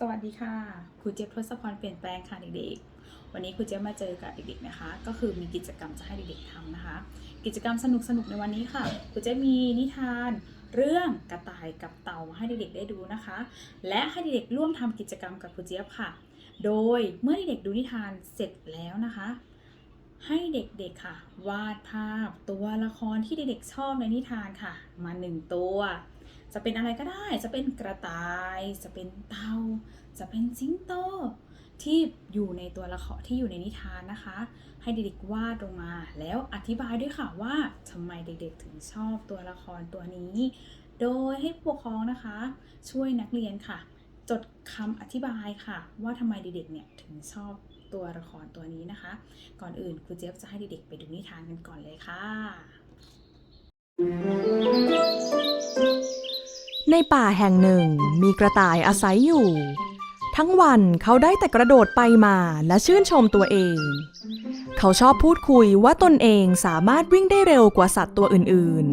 สวัสดีค่ะครูเจี๊ยบทศพรเปลี่ยนแปลงค่ะเด็กๆ วันนี้ครูเจี๊ยบมาเจอกับเด็กๆนะคะ ก็คือมีกิจกรรมจะให้เด็กๆทำนะคะ กิจกรรมสนุกๆในวันนี้ค่ะครูเจี๊ยบมีนิทาน เรื่องกระต่ายกับเต่ามาให้เด็กๆได้ดูนะคะ และให้เด็กๆร่วมทำกิจกรรมกับครูเจี๊ยบค่ะ โดยเมื่อเด็กๆดูนิทานเสร็จแล้วนะคะ ให้เด็กๆค่ะ วาดภาพตัวละครที่เด็กๆชอบในนิทานค่ะ มาหนึ่งตัว จะเป็นอะไรก็ได้ จะเป็นกระต่าย จะเป็นเต่า จะเป็นสิงโต ที่อยู่ในตัวละครที่อยู่ในนิทานนะคะ ให้เด็กๆวาดลงมา แล้วอธิบายด้วยค่ะว่าทำไมเด็กๆถึงชอบตัวละครตัวนี้ โดยให้ผู้ปกครองนะคะ ช่วยนักเรียนค่ะ จดคำอธิบายค่ะ ว่าทำไมเด็กๆเนี่ยถึงชอบตัวละครตัวนี้นะคะ ก่อนอื่นครูเจี๊ยบจะให้เด็กๆไปดูนิทานกันก่อนเลยค่ะ ในป่าแห่งหนึ่งมีกระต่ายอาศัยอยู่ ทั้งวันเขาได้แต่กระโดดไปมาและชื่นชมตัวเอง เขาชอบพูดคุยว่าตนเองสามารถวิ่งได้เร็วกว่าสัตว์ตัวอื่น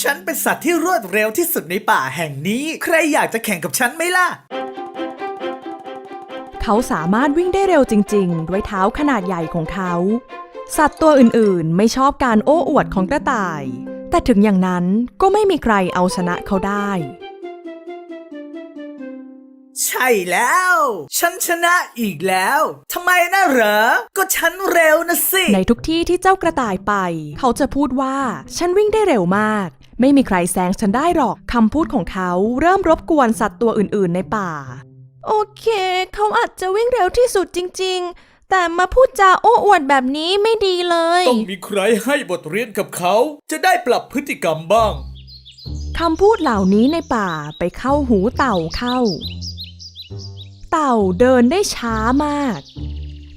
ฉันเป็นสัตว์ที่รวดเร็วที่สุดในป่าแห่งนี้ ใครอยากจะแข่งกับฉันไหมล่ะๆเขาสามารถวิ่งได้เร็วจริง ๆ ด้วยเท้าขนาดใหญ่ของเขา สัตว์ตัวอื่นๆ ไม่ชอบการโอ้อวดของกระต่าย แต่ถึงอย่างนั้นก็ไม่มีใครเอาชนะเขาได้ ใช่แล้ว ฉันชนะอีกแล้วทำไมนะเหรอ ก็ฉันเร็วนะสิ ในทุกที่ที่เจ้ากระต่ายไป เขาจะพูดว่าฉันวิ่งได้เร็วมาก ไม่มีใครแซงฉันได้หรอกคำพูดของเขาเริ่มรบกวนสัตว์ตัวอื่นๆในป่า โอเค เขาอาจจะวิ่งเร็วที่สุดจริง ๆ แต่มาพูดจาโอ้อวดแบบนี้ไม่ดีเลย ต้องมีใครให้บทเรียนกับเขา จะได้ปรับพฤติกรรมบ้างคำพูดเหล่านี้ในป่าไปเข้าหูเต่าเข้า เต่าเดินได้ช้ามาก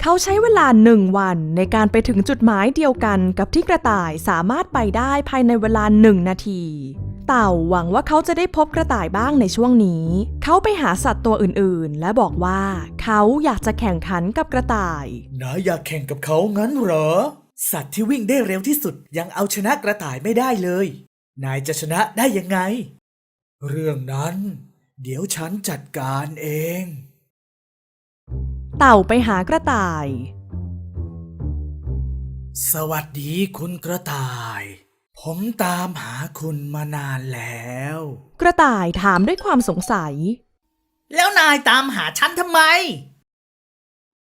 เขาใช้เวลาหนึ่งวันในการไปถึงจุดหมายเดียวกันกับที่กระต่ายสามารถไปได้ภายในเวลาหนึ่งนาที เต่าหวังว่าเขาจะได้พบกระต่ายบ้างในช่วงนี้ เขาไปหาสัตว์ตัวอื่นๆ และบอกว่า เขาอยากจะแข่งขันกับกระต่ายนายอยากแข่งกับเขางั้นเหรอ สัตว์ที่วิ่งได้เร็วที่สุดยังเอาชนะกระต่ายไม่ได้เลย นายจะชนะได้ยังไง เรื่องนั้น เดี๋ยวฉันจัดการเอง เต่าไปหากระต่าย สวัสดีคุณกระต่าย ผมตามหาคุณมานานแล้ว กระต่ายถามด้วยความสงสัย แล้วนายตามหาฉันทำไม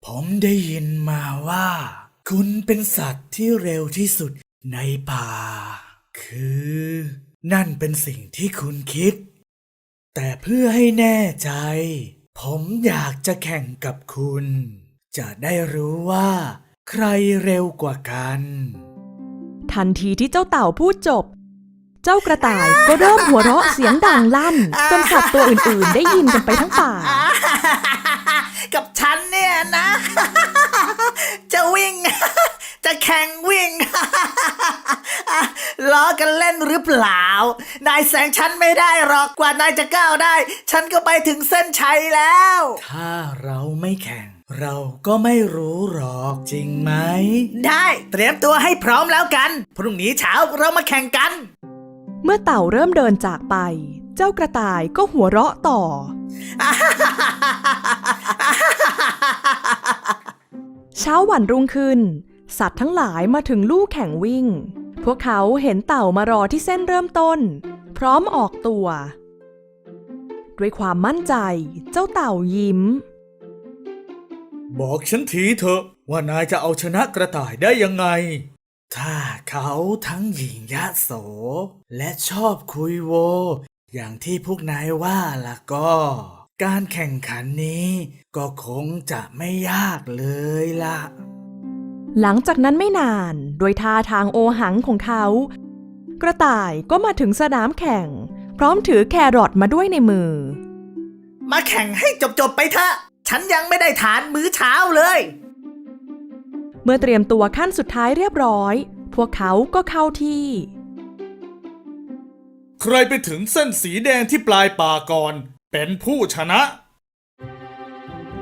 ผมได้ยินมาว่า คุณเป็นสัตว์ที่เร็วที่สุดในป่า คือ นั่นเป็นสิ่งที่คุณคิด แต่เพื่อให้แน่ใจ ผมอยากจะแข่งกับคุณ จะได้รู้ว่า ใครเร็วกว่ากัน ทันทีที่เจ้าเต่าพูดจบ เจ้ากระต่ายก็เริ่มหัวเราะเสียงดังลั่น จนสัตว์ตัวอื่นๆ ได้ยินกันไปทั้งป่า กับฉันเนี่ยนะ จะวิ่ง จะแข่งวิ่งล้อกันเล่นหรือเปล่า นายแซงฉันไม่ได้หรอกกว่านายจะก้าวได้ ฉันก็ไปถึงเส้นชัยแล้ว ถ้าเราไม่แข่ง เราก็ไม่รู้หรอกจริงไหม ได้เตรียมตัวให้พร้อมแล้วกัน พรุ่งนี้เช้าเรามาแข่งกัน เมื่อเต่าเริ่มเดินจากไป เจ้ากระต่ายก็หัวเราะต่อ เช้าวันรุ่งขึ้น สัตว์ทั้งหลายมาถึงลู่แข่งวิ่ง พวกเขาเห็นเต่ามารอที่เส้นเริ่มต้น พร้อมออกตัว ด้วยความมั่นใจ เจ้าเต่ายิ้ม บอกฉันทีเถอะว่านายจะเอาชนะกระต่ายได้ยังไง ถ้าเขาทั้งหญิงยะโส และชอบคุยโว อย่างที่พวกนายว่าล่ะก็ การแข่งขันนี้ก็คงจะไม่ยากเลยล่ะ หลังจากนั้นไม่นาน โดยท่าทางโอหังของเขา กระต่ายก็มาถึงสนามแข่ง พร้อมถือแครอทมาด้วยในมือ มาแข่งให้จบๆไปเถอะ ฉันยังไม่ได้ทานมื้อเช้าเลย เมื่อเตรียมตัวขั้นสุดท้ายเรียบร้อย พวกเขาก็เข้าที่ ใครไปถึงเส้นสีแดงที่ปลายป่าก่อน เป็นผู้ชนะ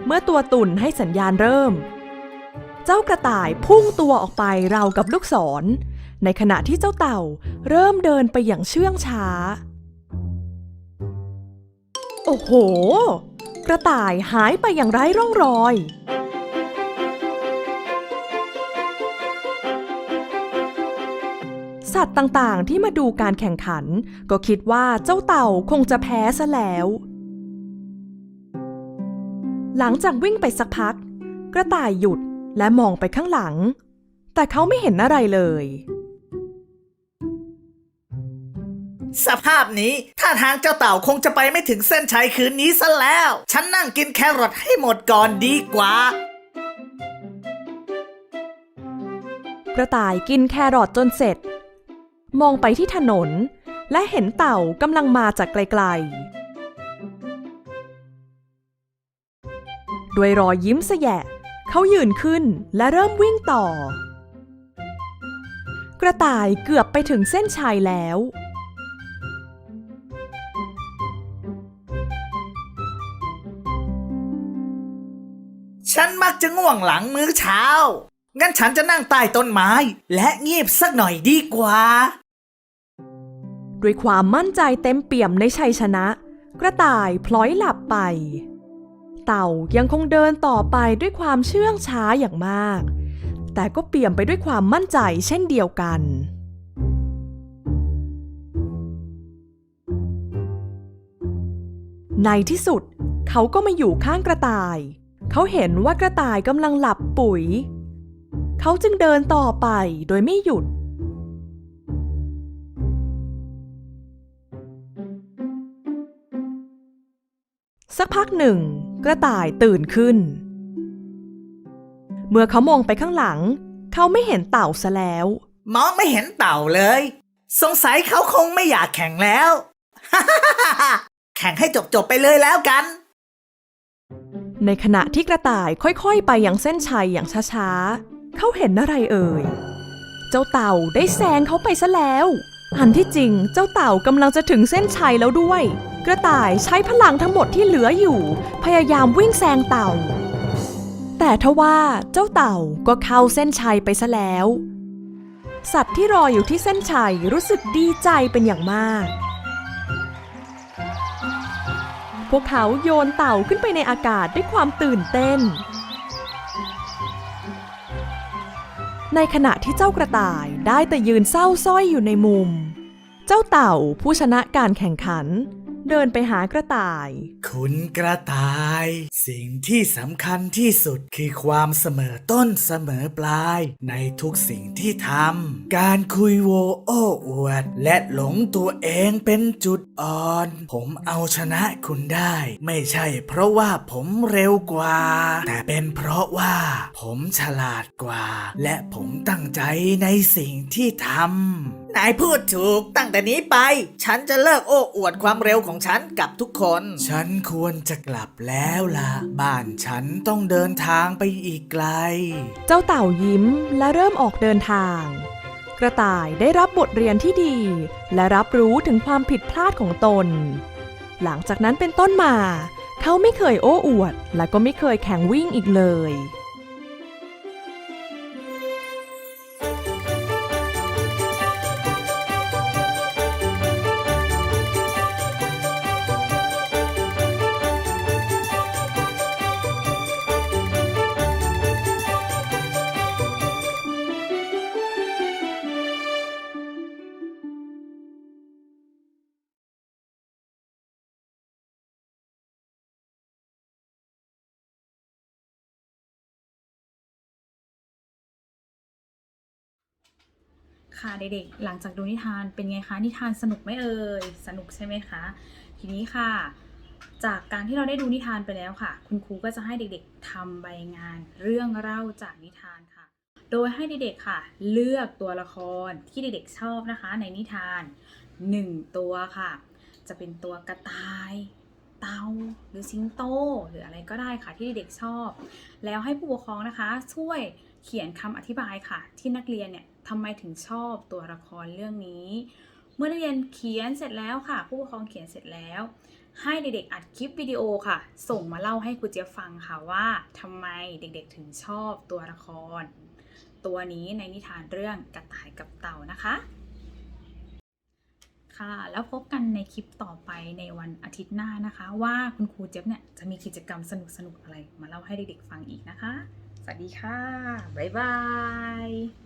เมื่อตัวตุ่นให้สัญญาณเริ่ม เจ้ากระต่ายพุ่งตัวออกไปราวกับลูกศร ในขณะที่เจ้าเต่าเริ่มเดินไปอย่างเชื่องช้า โอ้โห กระต่ายหายไปอย่างไร้ร่องรอย สัตว์ต่างๆที่มาดูการแข่งขัน ก็คิดว่าเจ้าเต่าคงจะแพ้ซะแล้ว หลังจากวิ่งไปสักพัก กระต่ายหยุดและมองไปข้างหลัง แต่เขาไม่เห็นอะไรเลย สภาพนี้ท่าทางเจ้าเต่าคงจะไปไม่ถึงเส้นชัยคืนนี้ซะแล้ว ฉันนั่งกินแครอทให้หมดก่อนดีกว่า กระต่ายกินแครอทจนเสร็จ มองไปที่ถนน และเห็นเต่ากำลังมาจากไกลๆ ด้วยรอยยิ้มแสยะ เขายืนขึ้นและเริ่มวิ่งต่อ กระต่ายเกือบไปถึงเส้นชัยแล้ว ฉันมักจะง่วงหลังมื้อเช้า งั้นฉันจะนั่งใต้ต้นไม้ และเงียบสักหน่อยดีกว่า ด้วยความมั่นใจเต็มเปี่ยมในชัยชนะ กระต่ายพลอยหลับไป เต่ายังคงเดินต่อไปด้วยความเชื่องช้าอย่างมาก แต่ก็เปี่ยมไปด้วยความมั่นใจเช่นเดียวกันในที่สุดเขาก็มาอยู่ข้างกระต่าย เขาเห็นว่ากระต่ายกำลังหลับปุ๋ย เขาจึงเดินต่อไปโดยไม่หยุด สักพักหนึ่ง กระต่ายตื่นขึ้น เมื่อเขามองไปข้างหลัง เขาไม่เห็นเต่าซะแล้ว มองไม่เห็นเต่าเลย สงสัยเขาคงไม่อยากแข่งแล้ว แข่งให้จบๆไปเลยแล้วกัน ในขณะที่กระต่ายค่อยๆ ไปอยังเส้นชัยอย่างช้าๆ เขาเห็นอะไรเอ่ย เจ้าเต่าได้แซงเขาไปซะแล้ว อันที่จริงเจ้าเต่ากำลังจะถึงเส้นชัยแล้วด้วย กระต่ายใช้พลังทั้งหมดที่เหลืออยู่ พยายามวิ่งแซงเต่า แต่ทว่าเจ้าเต่าก็เข้าเส้นชัยไปซะแล้ว สัตว์ที่รออยู่ที่เส้นชัยรู้สึกดีใจเป็นอย่างมาก พวกเขาโยนเต่าขึ้นไปในอากาศด้วยความตื่นเต้น ในขณะที่เจ้ากระต่ายได้แต่ยืนเศร้าสร้อยอยู่ในมุม เจ้าเต่าผู้ชนะการแข่งขัน เดินไปหากระต่าย คุณกระต่าย สิ่งที่สำคัญที่สุดคือความเสมอต้นเสมอปลายในทุกสิ่งที่ทำ การคุยโวโอ้อวด และหลงตัวเองเป็นจุดอ่อน ผมเอาชนะคุณได้ ไม่ใช่เพราะว่าผมเร็วกว่า แต่เป็นเพราะว่า ผมฉลาดกว่า และผมตั้งใจในสิ่งที่ทำ นายพูดถูกตั้งแต่นี้ไป ฉันจะเลิกโอ้อวดความเร็วของฉันกับทุกคน ฉันควรจะกลับแล้วล่ะ บ้านฉันต้องเดินทางไปอีกไกล เจ้าเต่ายิ้มและเริ่มออกเดินทาง กระต่ายได้รับบทเรียนที่ดี และรับรู้ถึงความผิดพลาดของตน หลังจากนั้นเป็นต้นมา เขาไม่เคยโอ้อวด และก็ไม่เคยแข่งวิ่งอีกเลย ค่ะเด็กๆ หลังจากดูนิทานเป็นไงคะนิทานสนุกไหมเอ่ยสนุกใช่ไหมคะ ทีนี้ค่ะ จากการที่เราได้ดูนิทานไปแล้วค่ะ คุณครูก็จะให้เด็กๆทำใบงาน เรื่องเล่าจากนิทานค่ะ โดยให้เด็กๆค่ะ เลือกตัวละครที่เด็กๆชอบนะคะ ในนิทาน 1 ตัวค่ะ จะเป็นตัวกระต่ายเต่าหรือสิงโตหรืออะไรก็ได้ค่ะที่เด็กๆชอบ แล้วให้ผู้ปกครองนะคะ ช่วยเขียนคำอธิบายค่ะ ที่นักเรียนเนี่ย ทำไมถึงชอบตัวละครเรื่องนี้ เมื่อนักเรียนเขียนเสร็จแล้วค่ะ ผู้ปกครองเขียนเสร็จแล้ว ให้เด็กๆอัดคลิปวิดีโอค่ะ ส่งมาเล่าให้ครูเจี๊ยบฟังค่ะว่าทำไมเด็กๆถึงชอบตัวละคร ตัวนี้ในนิทานเรื่องกระต่ายกับเต่านะคะค่ะแล้วพบกันในคลิปต่อไปในวันอาทิตย์หน้านะคะ ว่าคุณครูเจี๊ยบเนี่ยจะมีกิจกรรมสนุกๆอะไรมาเล่าให้เด็กๆฟังอีกนะคะ สวัสดีค่ะ บ๊ายบาย